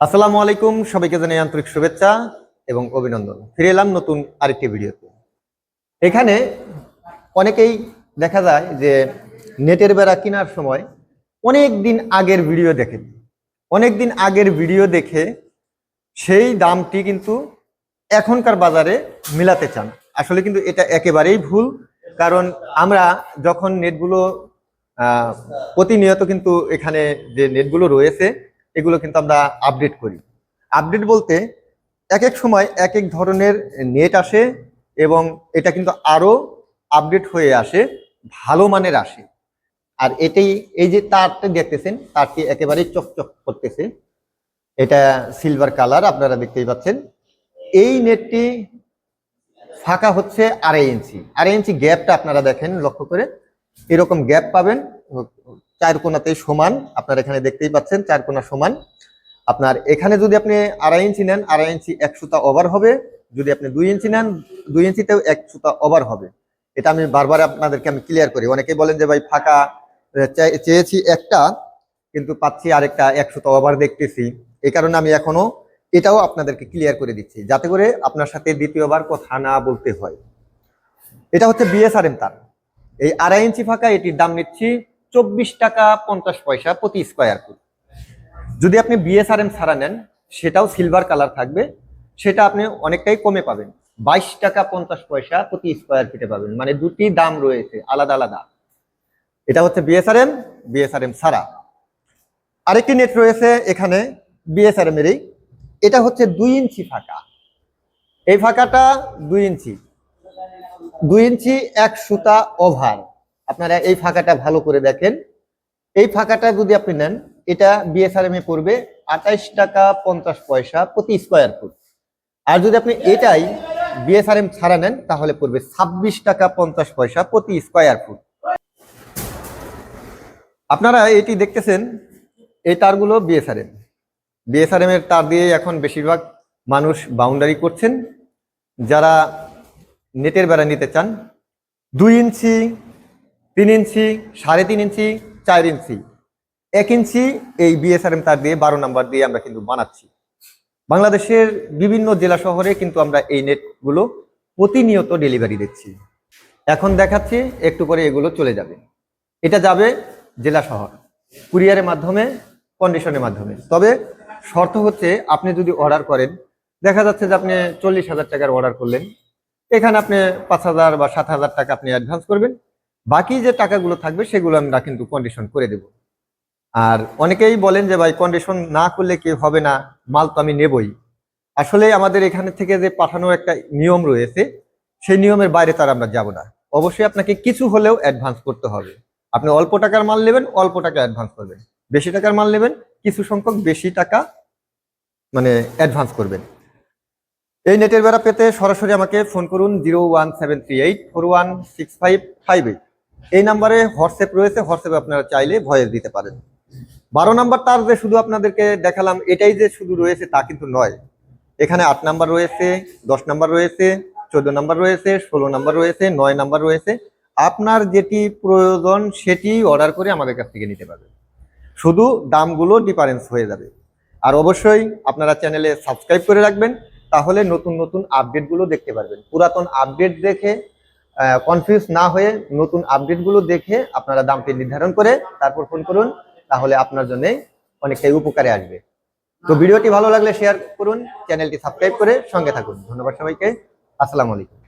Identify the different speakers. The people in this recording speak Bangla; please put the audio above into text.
Speaker 1: আসসালামু আলাইকুম, সবাইকে জানাই আন্তরিক শুভেচ্ছা এবং অভিনন্দন। ফিরে এলাম নতুন আরেকটি ভিডিওতে। এখানে অনেকেই দেখা যায় যে নেটের বেড়া কেনার সময় অনেক দিন আগের ভিডিও দেখেন অনেক দিন আগের ভিডিও দেখে সেই দামটি কিন্তু এখনকার বাজারে মিলাতে চান। আসলে কিন্তু এটা একেবারেই ভুল, কারণ আমরা যখন নেটগুলো প্রতিনিয়ত কিন্তু এখানে যে নেটগুলো রয়েছে এগুলো কিন্তু আমরা আপডেট করি। আপডেট বলতে এক এক সময় এক এক ধরনের নেট আসে এবং এটা কিন্তু আরও আপডেট হয়ে আসে, ভালো মানের আসে। আর এটাই, এই যে তারটা দেখতেছেন, তারটি একেবারেই চকচক করতেছে। এটা সিলভার কালার আপনারা দেখতেই পাচ্ছেন। এই নেটটি ফাঁকা হচ্ছে আড়াই ইঞ্চি আড়াই ইঞ্চি গ্যাপটা আপনারা দেখেন, লক্ষ্য করে। এরকম গ্যাপ পাবেন চার কোনাতে সমান, আপনারা এখানে দেখতেই পাচ্ছেন চার কোনা সমান। আপনার এখানে যদি আপনি আড়াই ইঞ্চি নেন, আড়াই ইঞ্চি এক সুতা ওভার হবে। যদি আপনি দুই ইঞ্চি নেন, দুই ইঞ্চিতেও এক সুতা ওভার হবে। এটা আমি বারবার আপনাদেরকে আমি ক্লিয়ার করি। অনেকেই বলেন যে, ভাই, ফাঁকা চেয়েছি একটা, কিন্তু পাচ্ছি আরেকটা এক সুতা ওভার দেখতেছি। এই কারণে আমি এখনও এটাও আপনাদেরকে ক্লিয়ার করে দিচ্ছি, যাতে করে আপনার সাথে দ্বিতীয়বার কথা না বলতে হয়। এটা হচ্ছে বিএসআরএম তার। এই আড়াই ইঞ্চি ফাঁকা, এটির দাম নিচ্ছি চব্বিশ টাকা পঞ্চাশ পয়সা প্রতি স্কোয়ার ফুট যদি আপনি বিএসআরএম ছাড়া নেন, সেটাও সিলভার কালার থাকবে, সেটা আপনি অনেকটাই কমে পাবেন। বাইশ টাকা পঞ্চাশ পয়সা প্রতি স্কোয়ার ফিটে পাবেন। মানে দুটি দাম রয়েছে, আলাদা আলাদা। এটা হচ্ছে বিএসআরএম বিএসআরএম ছাড়া। আরেকটি নেট রয়েছে এখানে বিএসআরএম এরই। এটা হচ্ছে দুই ইঞ্চি ফাঁকা। এই ফাঁকাটা দুই ইঞ্চি। দুই ইঞ্চি এক সুতা ওভার। আপনারা এই ফাঁকাটা ভালো করে দেখেন। এই ফাঁকাটা যদি আপনি নেন, এটা বিএসআরএম এ পড়বে আঠাইশ টাকা পঞ্চাশ পয়সা প্রতি স্কোয়ার ফুট আর যদি আপনি এটাই বিএসআরএম ছাড়া নেন, তাহলে পড়বে ছাব্বিশ টাকা পঞ্চাশ পয়সা প্রতি স্কোয়ার ফুট আপনারা এটি দেখতেছেন, এই তারগুলো বিএসআরএম বিএসআরএম এর তার দিয়ে এখন বেশিরভাগ মানুষ বাউন্ডারি করছেন। যারা নেটের বেড়া নিতে চান, দুই ইঞ্চি তিন ইঞ্চি, সাড়ে তিন ইঞ্চি, চার ইঞ্চি। এক ইঞ্চি এই বিএসআরএম তার দিয়ে বারো নাম্বার দিয়ে আমরা কিন্তু বানাচ্ছি। বাংলাদেশের বিভিন্ন জেলা শহরে কিন্তু আমরা এই নেটগুলো প্রতিনিয়ত ডেলিভারি দিচ্ছি। এখন দেখাচ্ছি একটু পরে এগুলো চলে যাবে। এটা যাবে জেলা শহর। কুরিয়ারের মাধ্যমে কন্ডিশনের মাধ্যমে। তবে শর্ত হচ্ছে আপনি যদি অর্ডার করেন, দেখা যাচ্ছে যে আপনি চল্লিশ হাজার টাকার অর্ডার করলেন। এখানে আপনি পাঁচ হাজার বা সাত হাজার টাকা আপনি অ্যাডভান্স করবেন। বাকি যে টাকাগুলো থাকবে সেগুলো আমরা কিন্তু কন্ডিশন করে দেব। আর অনেকেই বলেন যে, ভাই কন্ডিশন না করলে কি হবে না? মাল তো আমি নেবই। আসলে আমাদের এখানে থেকে যে পাঠানোর একটা নিয়ম রয়েছে, সেই নিয়মের বাইরে তার আমরা যাব না। অবশ্যই আপনাকে কিছু হলেও অ্যাডভান্স করতে হবে। আপনি অল্প টাকার মাল নেবেন, অল্প টাকা অ্যাডভান্স করবেন। বেশি টাকার মাল নেবেন, কিছু সংখ্যক বেশি টাকা মানে অ্যাডভান্স করবেন। এই নেটের বেড়া পেতে সরাসরি আমাকে ফোন করুন zero one seven three eight four one six five five eight এই নাম্বারে হোয়াটসঅ্যাপ রয়েছে, হোয়াটসঅ্যাপে আপনারা চাইলে ভয়েস দিতে পারেন। বারো নাম্বার তার যে শুধু আপনাদেরকে দেখালাম, এটাই যে শুধু রয়েছে তা কিন্তু নয়। এখানে আট নাম্বার রয়েছে, দশ নাম্বার রয়েছে, চোদ্দ নাম্বার রয়েছে, ষোলো নাম্বার রয়েছে, নয় নাম্বার রয়েছে। আপনার যেটি প্রয়োজন সেটি অর্ডার করে আমাদের কাছ থেকে নিতে পারবেন। শুধু দামগুলো ডিফারেন্স হয়ে যাবে। আর অবশ্যই আপনারা চ্যানেলে সাবস্ক্রাইব করে রাখবেন, তাহলে নতুন নতুন আপডেটগুলো দেখতে পারবেন। পুরাতন আপডেট দেখে কনফিউজ না হয়ে নতুন আপডেটগুলো দেখে আপনারা দামটি নির্ধারণ করে তারপর ফোন করুন তাহলে আপনার জন্য অনেকটাই উপকারে আসবে। তো ভিডিওটি ভালো লাগলে শেয়ার করুন চ্যানেলটি সাবস্ক্রাইব করে সঙ্গে থাকুন। ধন্যবাদ সবাইকে। আসসালামু আলাইকুম।